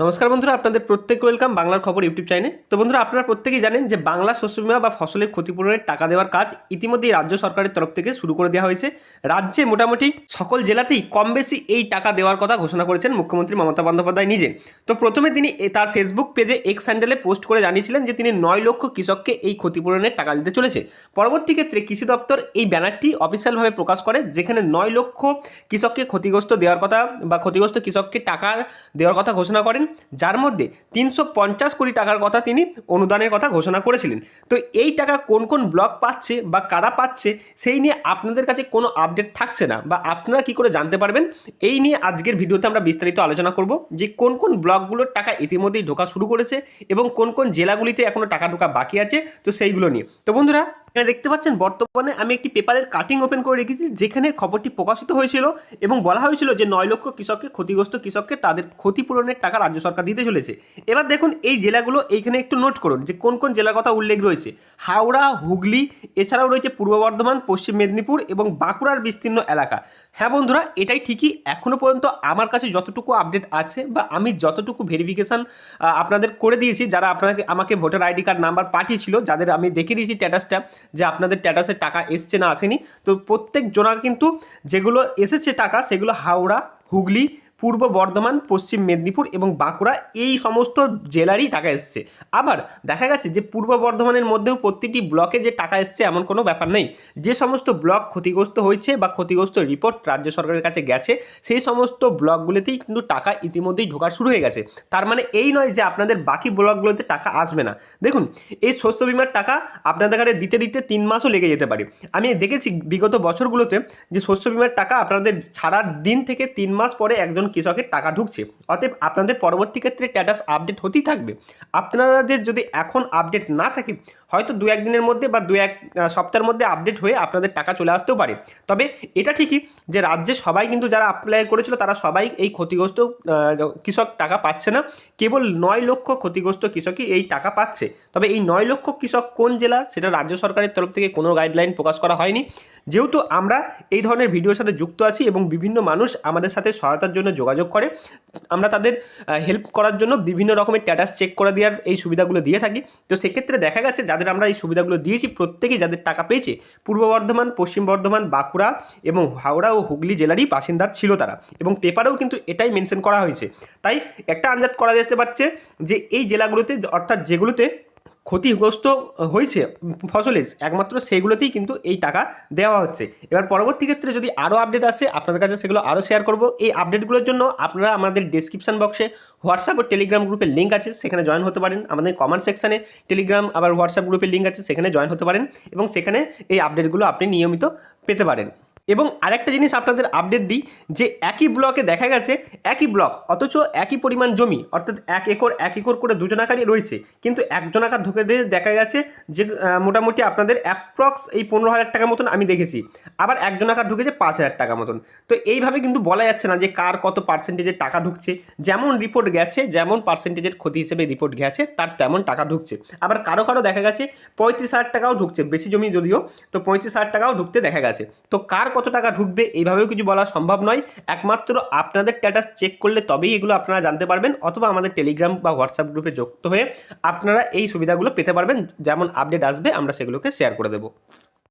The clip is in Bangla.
নমস্কার বন্ধুরা, আপনাদের প্রত্যেক ওয়েলকাম বাংলার খবর ইউটিউব চ্যানেলে। তো বন্ধুরা, আপনারা প্রত্যেকেই জানেন যে বাংলা শস্য বিমা বা ফসলের ক্ষতিপূরণের টাকা দেওয়ার কাজ ইতিমধ্যেই রাজ্য সরকারের তরফ থেকে শুরু করে দেওয়া হয়েছে। রাজ্যে মোটামুটি সকল জেলাতেই কম বেশি এই টাকা দেওয়ার কথা ঘোষণা করেছেন মুখ্যমন্ত্রী মমতা বন্দ্যোপাধ্যায় নিজে। তো প্রথমে তিনি তার ফেসবুক পেজে এক্স হ্যান্ডেলে পোস্ট করে জানিয়েছিলেন যে তিনি নয় লক্ষ কৃষককে এই ক্ষতিপূরণের টাকা দিতে চলেছে। পরবর্তী ক্ষেত্রে কৃষি দপ্তর এই ব্যানারটি অফিসিয়ালভাবে প্রকাশ করে, যেখানে নয় লক্ষ কৃষককে ক্ষতিগ্রস্ত দেওয়ার কথা বা ক্ষতিগ্রস্ত কৃষককে টাকা দেওয়ার কথা ঘোষণা করেন। যার মধ্যে তিনশো পঞ্চাশ কোটি টাকার কথা তিনি অনুদানের কথা ঘোষণা করেছিলেন। তো এই টাকা কোন কোন ব্লক পাচ্ছে বা কারা পাচ্ছে, সেই নিয়ে আপনাদের কাছে কোনো আপডেট থাকছে না বা আপনারা কি করে জানতে পারবেন, এই নিয়ে আজকের ভিডিওতে আমরা বিস্তারিত আলোচনা করব যে কোন কোন ব্লকগুলোর টাকা ইতিমধ্যেই ঢোকা শুরু করেছে এবং কোন কোন জেলাগুলিতে এখনও টাকা ঢোকা বাকি আছে, তো সেইগুলো নিয়ে। তো বন্ধুরা এখানে দেখতে পাচ্ছেন, বর্তমানে আমি একটি পেপারের কাটিং ওপেন করে রেখেছি, যেখানে খবরটি প্রকাশিত হয়েছিল এবং বলা হয়েছিল যে নয় লক্ষ কৃষককে, ক্ষতিগ্রস্ত কৃষককে তাদের ক্ষতিপূরণের টাকা রাজ্য সরকার দিতে চলেছে। এবার দেখুন, এই জেলাগুলো, এইখানে একটু নোট করুন যে কোন কোন জেলার কথা উল্লেখ রয়েছে। হাওড়া, হুগলি, এছাড়াও রয়েছে পূর্ব বর্ধমান, পশ্চিম মেদিনীপুর এবং বাঁকুড়ার বিস্তীর্ণ এলাকা। হ্যাঁ বন্ধুরা, এটাই ঠিকই এখনও পর্যন্ত আমার কাছে যতটুকু আপডেট আছে বা আমি যতটুকু ভেরিফিকেশান আপনাদের করে দিয়েছি, যারা আপনাকে, আমাকে ভোটার আইডি কার্ড নাম্বার পাঠিয়েছিল, যাদের আমি দেখে দিয়েছি স্ট্যাটাসটা যে আপনাদের স্ট্যাটাসে টাকা এসছে না আসেনি। তো প্রত্যেক জোনার কিন্তু যেগুলো এসেছে টাকা, সেগুলো হাওড়া, হুগলি পূর্ব বর্ধমান, পশ্চিম মেদিনীপুর এবং বাঁকুড়া এই সমস্ত জেলারই টাকা এসছে। আবার দেখা গেছে যে পূর্ব বর্ধমানের মধ্যেও প্রতিটি ব্লকে যে টাকা এসছে এমন কোনো ব্যাপার নেই। যে সমস্ত ব্লক ক্ষতিগ্রস্ত হয়েছে বা ক্ষতিগ্রস্ত রিপোর্ট রাজ্য সরকারের কাছে গেছে, সেই সমস্ত ব্লকগুলিতেই কিন্তু টাকা ইতিমধ্যেই ঢোকা শুরু হয়ে গেছে। তার মানে এই নয় যে আপনাদের বাকি ব্লকগুলোতে টাকা আসবে না। দেখুন, এই শস্য বিমার টাকা আপনাদের কাছে দিতে দিতে তিন মাসও লেগে যেতে পারে। আমি দেখেছি বিগত বছরগুলোতে যে শস্য বিমার টাকা আপনাদের ছাড়া দিন থেকে তিন মাস পরে একজন কৃষকের টাকা ঢুকছে। অতএব আপনাদের পরবর্তী ক্ষেত্রে স্ট্যাটাস আপডেট হতেই থাকবে। আপনাদের যদি এখন আপডেট না থাকে, হয়তো দু একদিনের মধ্যে বা দু এক সপ্তাহের মধ্যে আপডেট হয়ে আপনাদের টাকা চলে আসতেও পারে। তবে এটা ঠিকই যে রাজ্যে সবাই কিন্তু যারা অ্যাপ্লাই করেছিল, তারা সবাই এই ক্ষতিগ্রস্ত কৃষক টাকা পাচ্ছে না। কেবল নয় লক্ষ ক্ষতিগ্রস্ত কৃষকই এই টাকা পাচ্ছে। তবে এই নয় লক্ষ কৃষক কোন জেলা, সেটা রাজ্য সরকারের তরফ থেকে কোনো গাইডলাইন প্রকাশ করা হয়নি। যেহেতু আমরা এই ধরনের ভিডিওর সাথে যুক্ত আছি এবং বিভিন্ন মানুষ আমাদের সাথে সহায়তার জন্য যোগাযোগ করে। আমরা তাদের হেল্প করার জন্য বিভিন্ন রকমের স্ট্যাটাস চেক করে দেওয়ার এই সুবিধাগুলো দিয়ে থাকি। তো সেক্ষেত্রে দেখা গেছে, যাদের আমরা এই সুবিধাগুলো দিয়েছি, প্রত্যেকেই যাদের টাকা পেয়েছে, পূর্ব বর্ধমান, পশ্চিম বর্ধমান, বাঁকুড়া এবং হাওড়া ও হুগলি জেলারই বাসিন্দা ছিল তারা এবং পেপারেও কিন্তু এটাই মেনশন করা হয়েছে। তাই একটা আন্দাজ করা যেতে পারছে যে এই জেলাগুলোতে, অর্থাৎ যেগুলোতে ক্ষতিগ্রস্ত হয়েছে ফসলের একমাত্র সেগুলোতেই কিন্তু এই টাকা দেওয়া হচ্ছে। এবার পরবর্তী ক্ষেত্রে যদি আরও আপডেট আসে, আপনাদের কাছে সেগুলো আরও শেয়ার করব। এই আপডেটগুলোর জন্য আপনারা আমাদের ডিসক্রিপশন বক্সে হোয়াটসঅ্যাপ ও টেলিগ্রাম গ্রুপের লিঙ্ক আছে, সেখানে জয়েন হতে পারেন। আমাদের কমেন্ট সেকশানে টেলিগ্রাম আবার হোয়াটসঅ্যাপ গ্রুপের লিঙ্ক আছে, সেখানে জয়েন হতে পারেন এবং সেখানে এই আপডেটগুলো আপনি নিয়মিত পেতে পারেন। এবং আরেকটা জিনিস আপনাদের আপডেট দিই, যে একই ব্লকে দেখা গেছে, একই ব্লক অথচ একই পরিমাণ জমি, অর্থাৎ এক একর এক একর করে দুজনাকারই রয়েছে। কিন্তু একজনাকার ঢুকে দিয়ে দেখা গেছে যে মোটামুটি আপনাদের অ্যাপ্রক্স এই পনেরো হাজার টাকা মতন আমি দেখেছি। আবার একজনাকার ঢুকেছে পাঁচ হাজার টাকা মতন। তো এইভাবে কিন্তু বলা যাচ্ছে না যে কার কত পার্সেন্টেজের টাকা ঢুকছে। যেমন রিপোর্ট গেছে, যেমন পার্সেন্টেজের ক্ষতি হিসেবে রিপোর্ট গেছে, তার তেমন টাকা ঢুকছে। আবার কারও কারও দেখা গেছে পঁয়ত্রিশ হাজার টাকাও ঢুকছে, বেশি জমি যদিও, তো পঁয়ত্রিশ হাজার টাকাও ঢুকতে দেখা গেছে। তো কার কত টাকা ঢুকবে এইভাবেও কিছু বলা সম্ভব নয়। একমাত্র আপনাদের স্ট্যাটাস চেক করলে তবেই এগুলো আপনারা জানতে পারবেন অথবা আমাদের টেলিগ্রাম বা হোয়াটসঅ্যাপ গ্রুপে যুক্ত হয়ে আপনারা এই সুবিধাগুলো পেতে পারবেন। যেমন আপডেট আসবে আমরা সেগুলোকে শেয়ার করে দেবো।